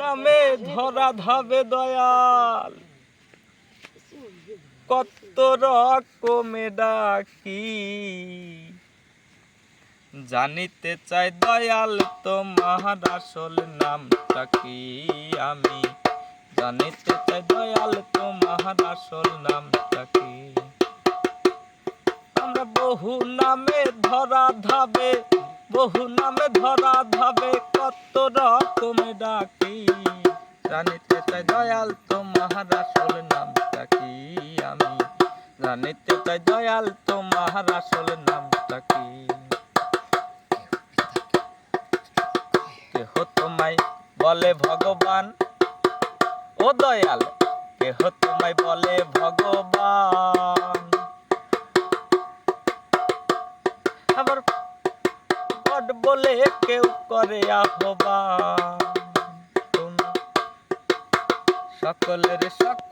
নামে ধরা ধাবে দয়াল। কত রকমে ডাকি। জানিতে চাই দয়াল তোমার আসল নামটা কি? আমি জানিতে চাই দয়াল তোমার আসল নামটা কি? আমরা বহু নামে ধরা ধাবে, বহু নামে ধরা ধাবে কত রকমে ডাকি জানিতে চাই দয়াল তোমার আসল নামটা কি আমি? জানিতে চাই দয়াল তোমার আসল নামটা কি? কেহ তোমায় বলে ভগবান? ও দয়াল, কেহ তোমায় বলে ভগবান? আবার বলে কেউ করে আহ্বান। সকলের সকল